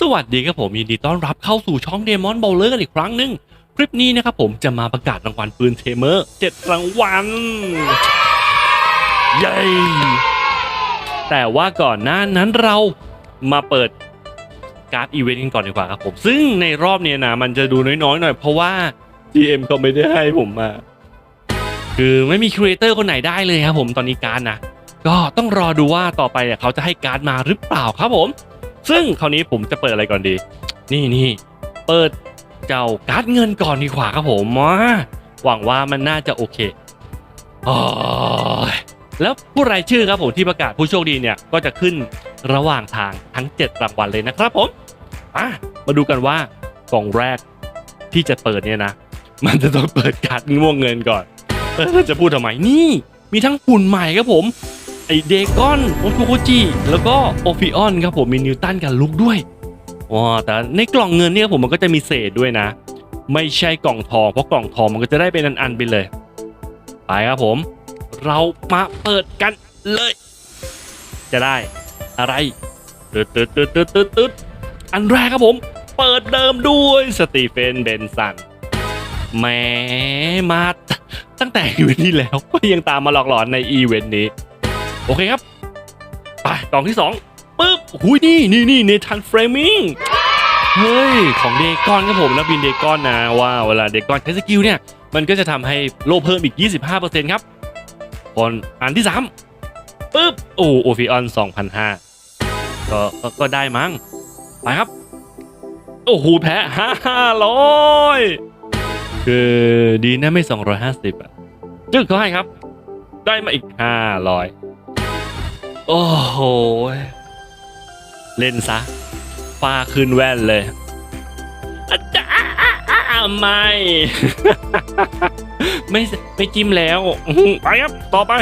สวัสดีครับผมยินดีต้อนรับเข้าสู่ช่องเดมอนบอลเลอร์กันอีกครั้งหนึ่งคลิปนี้นะครับผมจะมาประกาศรางวัลปืนเทเมอร์7รางวัลเย้แต่ว่าก่อนหน้านั้นเรามาเปิดการ์ดอีเวนต์กันก่อนดีกว่าครับผมซึ่งในรอบเนี้ยนะมันจะดูน้อยๆหน่อยเพราะว่า GM ก็ไม่ได้ให้ผมมา คือไม่มีครีเอเตอร์คนไหนได้เลยครับผมตอนนี้การ์ดนะก็ต้องรอดูว่าต่อไปเนี่ยเขาจะให้การ์ดมาหรือเปล่าครับผม ซึ่งคราวนี้ผมจะเปิดอะไรก่อนดี นี่นี่เปิดเจ้าการ์ดเงินก่อนดีกว่าครับผมมาหวังว่ามันน่าจะโอเคอแล้วผู้รายชื่อครับผมที่ประกาศผู้โชคดีเนี่ยก็จะขึ้นระหว่างทางทั้ง 7 รางวัลเลยนะครับผมอะมาดูกันว่ากล่องแรกที่จะเปิดเนี่ยนะ มันจะต้องเปิดการ์ดง่วงเงินก่อนเออจะพูดทำไมนี่ มีทั้งหุ่นใหม่ครับผม ไอเดกอนโอโคโคจิแล้วก็โอฟิออนครับผมมีนิวตันกับลุกด้วยว้าแต่ในกล่องเงินเนี่ยผมมันก็จะมีเศษด้วยนะ ไม่ใช่กล่องทองเพราะกล่องทองมันก็จะได้เป็นอันๆไปเลยไปครับผม เรามาเปิดกันเลย จะได้อะไรตึ๊ดตึ๊ดตึ๊ดตึ๊ดตึ๊ดตึ๊ดอันแรกครับผม เปิดเดิมด้วยสตีเฟนเบนสันแหมมาตั้งแต่อีเวนต์ที่แล้วก็ยังตามมาหลอกหลอนในอีเวนต์นี้ โอเคครับ ไปกล่องที่สองปึ๊บหุยนี่นี่นี่เนทันเฟรมิงเฮ้ย ของเดกอนครับผมแล้วบินเดกอนนะว่าเวลาเดกอนใช้สกิลเนี่ย มันก็จะทำให้โลเพิ่มอีก 25%ครับคนอันที่3ปึ๊บโอ้โอฟิออน2,500ก็ก็ก็ได้มั้งไปครับ โอ้โหแพ้500คือดีนะไม่ 250อะจึ๊กเขาให้ครับ ได้มาอีก 500 โอ้โห เล่นซะฟ้าขึ้นแว่นเลยอาจารย์ไม่ ไม่ไม่จิ้มแล้วไปครับ ต่อไป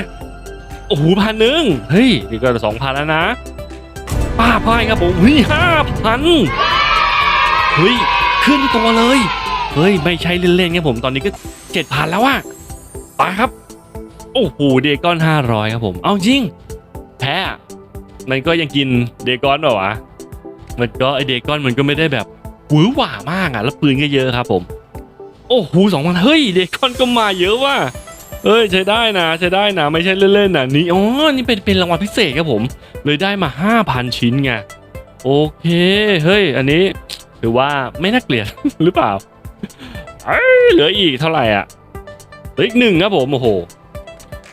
โอ้โหพันหนึ่งเฮ้ย นี่ก็สองพันแล้วนะป้าพ่ายครับผมเฮ้ยห้าพันเฮ้ย ขึ้นตัวเลย เฮ้ย ไม่ใช่เล่นๆครับผมตอนนี้ก็เจ็ดพันแล้วอะไปครับ โอ้โหเดก้อนห้าร้อยครับผม เอาจริง แพ้มันก็ยังกินเดกอนเปล่าวะมันก็ไอเดกอนมันก็ไม่ได้แบบหวือหวามากอะแล้วปืนก็เยอะครับผม โอ้โหสองพันเฮ้ยเดกอนก็มาเยอะว่ะเอ้ยใช้ได้นะใช้ได้นะไม่ใช่เล่นๆนะนี่อ๋อนี่เป็นเป็นรางวัลพิเศษครับผม เลยได้มา 5,000 ชิ้นไงโอเคเฮ้ย อันนี้ถือว่าไม่น่าเกลียดหรือเปล่าเอ้ยเหลืออีกเท่าไหร่อะเหลืออีกหนึ่งครับผมโอ้โห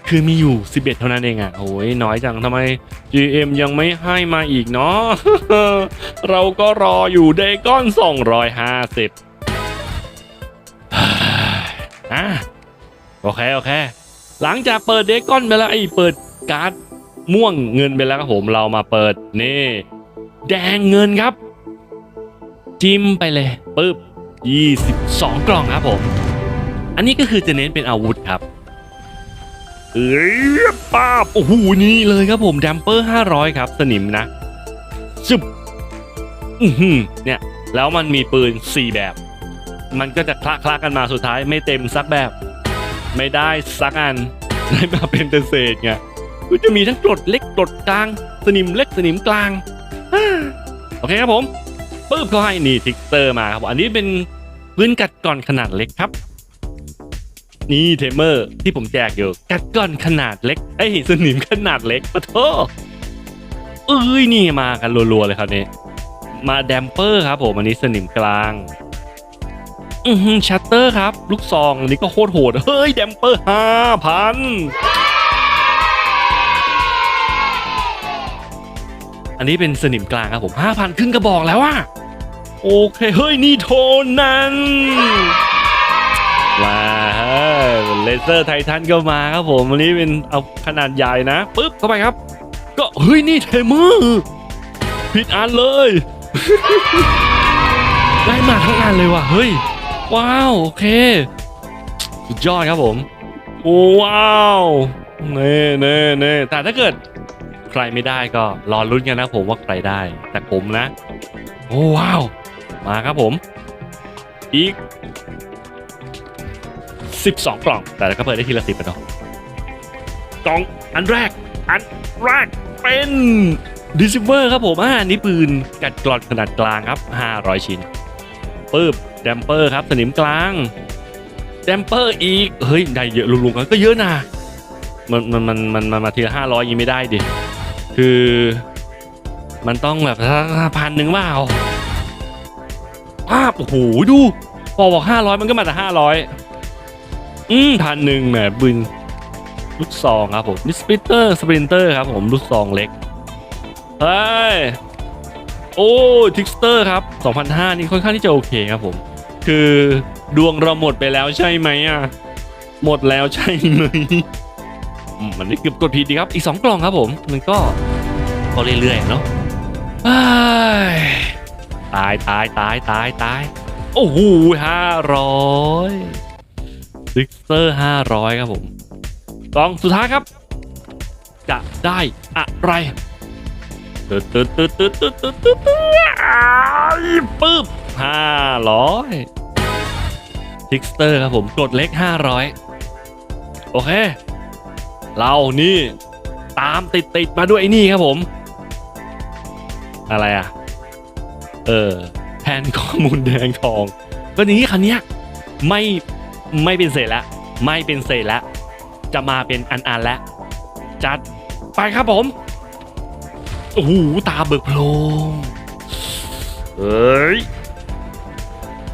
คือมีอยู่ 11 เท่านั้นเองอะโอ้ยน้อยจังทำไม GM ยังไม่ให้มาอีกเนาะ เราก็รออยู่เดก้อน 250อะโอเค โอเค หลังจากเปิดเดก้อนไปแล้วไอ้เปิดการ์ดม่วงเงินไปแล้วครับผมเรามาเปิดนี่ แดงเงินครับ จิ้มไปเลยปึ๊บ22 กล่องครับผม อันนี้ก็คือจะเน้นเป็นอาวุธครับ เอ้ยป้าบโอ้โหนี่เลยครับผมดัมเปอร์500ครับ สนิมนะจุบอือหือเนี่ยแล้วมันมีปืน4แบบ มันก็จะคละคละกันมาสุดท้ายไม่เต็มสักแบบ ไม่ได้สักอันได้มาเป็นตเศษไงก็จะมีทั้งกรดเล็กกรดกลาง สนิมเล็กสนิมกลางโอเคครับผมปึ๊บเขาให้นี่ทิกเตอร์มาครับอันนี้เป็นปืนกัดก่อนขนาดเล็กครับ นี่เทมเมอร์ที่ผมแจกอยู่กัดก้อนขนาดเล็กไอ้สนิมขนาดเล็กปะโทเอ้ยนี่มากันรัวๆเลยครับนี่มาแดมเปอร์ครับผมอันนี้สนิมกลางอือชัตเตอร์ครับ ลูกซองอันนี้ก็โคตรโหด เฮ้ยแดมเปอร์ห้าพันอันนี้เป็นสนิมกลางครับผมห้าพันครึ่งกระบอกแล้วอะโอเค เฮ้ย นี่โทนั้นมา เลเซอร์ไททันก็มาครับผมวันนี้เป็นเอาขนาดใหญ่นะปึ๊บเข้าไปครับ ก็เฮ้ยนี่เทมเมอร์ผิดอันเลยได้มาทั้งอันเลยว่ะเฮ้ย ว้าวโอเคสุดยอดครับผมโอ้ว้าวเน่เน่เน่แต่ถ้าเกิดใครไม่ได้ก็รอลุ้นกันนะผมว่าใครได้ แต่ผมนะ โอ้ว้าว มาครับผม อีก 12 กล่อง แต่ก็เปิดได้ทีละสิบอะเนาะกล่องอันแรก อันแรกเป็นดิซิเวอร์ครับผมอ่านี่ปืนกัดกรอดขนาดกลางครับ 500 ชิ้นปึ๊บแดมเปอร์ครับสนิมกลางแดมเปอร์อีก เฮ้ย ได้เยอะลุงๆกันก็เยอะนะมันมันมันมันมันมาทีละห้าร้อยยังไม่ได้ดิ คือมันต้องแบบพันหนึ่งเปล่าภาพโอ้โหดู พอบอกห้าร้อยมันก็มาแต่ห้าร้อย อืมพันหนึ่งแหมปืนลูกซองครับผมนี่สปิเตอร์สปรินเตอร์ครับผมลูกซองเล็กเฮ้ยโอ้ทิกสเตอร์ครับ2,005นี่ค่อนข้างที่จะโอเคครับผม คือดวงเราหมดไปแล้วใช่ไหมอะ หมดแล้วใช่ไหมมันนี่เกือบกดผิดดีครับ อีก 2 กล่องครับผม มันก็ก็เรื่อยๆเนาะเอ้ยตายตายตายตายตายโอ้โหห้าร้อย ซิกเซอร์ห้าร้อยครับผมกองสุดท้ายครับ จะได้อะไรตึ๊ดตึ๊ดตึ๊ดตึ๊ดตึ๊ดตึ๊ดตึ๊ดปึ๊บห้าร้อยซิกเตอร์ครับผมกดเล็กห้าร้อยโอเค เรานี่ ตามติดติดมาด้วยนี่ครับผม อะไรอะ เออแทนข้อมูลแดงทอง ก็อย่างนี้คันนี้ไม่ ไม่เป็นเศษแล้วไม่เป็นเศษแล้วจะมาเป็นอันๆแล้วจัดไปครับผมโอ้โหตาเบิกโพลงเฮ้ย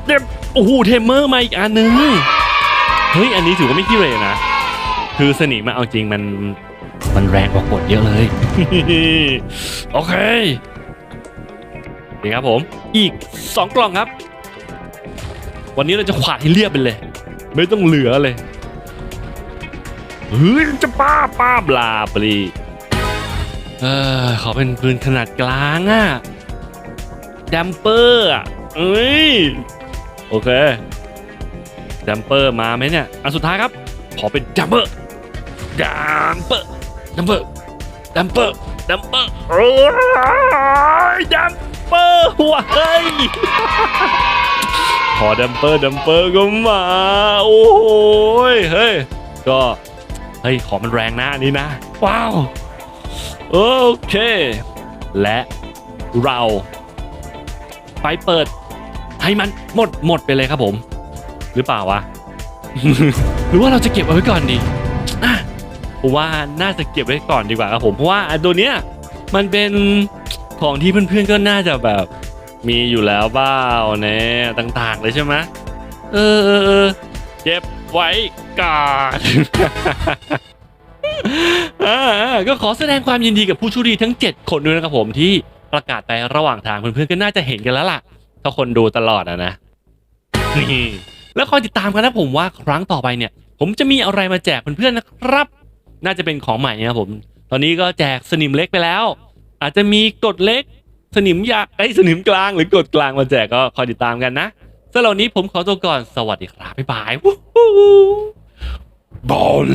เด็บโอ้โหเทมเมอร์มาอีกอันหนึงเฮ้ยอันนี้ถือว่าไม่ขี้เหร่นะ คือสนิมมาเอาจริงมันมันแรงกว่ากดเยอะเลย โอเคนี่ครับผม อีก 2 กล่องครับ วันนี้เราจะขวาดให้เรียบไปเลย ไม่ต้องเหลือเลยเฮ้ยจะป้าป้าบลาปลีเออขอเป็นปืนขนาดกลางอะดัมเปอร์อะเอ้ยโอเคดัมเปอร์มาไหมเนี่ยอันสุดท้ายครับ ขอเป็นดัมเปอร์ดัมเปอร์ดัมเปอร์ดัมเปอร์ดัมเปอร์โอ้ยดัมเปอร์วเฮ้ย ขอดัมเปอร์ดัมเปอร์ก็มา โอ้โหยเฮ้ย ก็เฮ้ย ขอมันแรงนะอันนี้นะ ว้าว โอเค และเราไปเปิด ให้มันหมดหมดไปเลยครับผม หรือเปล่าวะ หรือว่าเราจะเก็บเอาไว้ก่อนดีอะผมว่าน่าจะเก็บไว้ก่อนดีกว่าครับผม เพราะว่าอันตัวเนี้ยมันเป็นของที่เพื่อนๆก็น่าจะแบบ มีอยู่แล้วบ้าเนี่ยต่างๆเลยใช่ไหมเออเออเออเก็บไว้ก่อนอ่าก็ขอแสดงความยินดีกับผู้โชคดีทั้ง 7 คนด้วยนะครับผมที่ประกาศไประหว่างทางเพื่อนๆก็น่าจะเห็นกันแล้วล่ะ ถ้าคนดูตลอดอะนะนี่แล้วคอยติดตามกันนะผมว่าครั้งต่อไปเนี่ย ผมจะมีอะไรมาแจกเพื่อนๆนะครับ น่าจะเป็นของใหม่นะครับผม ตอนนี้ก็แจกสนิมเล็กไปแล้ว อาจจะมีกดเล็ก สนิมยากไอ้สนิมกลางหรือกดกลางมาแจกก็คอยติดตามกันนะสำหรับวันนี้ผมขอตัวก่อนสวัสดีครับบ๊ายบายวู้ฮู้บอล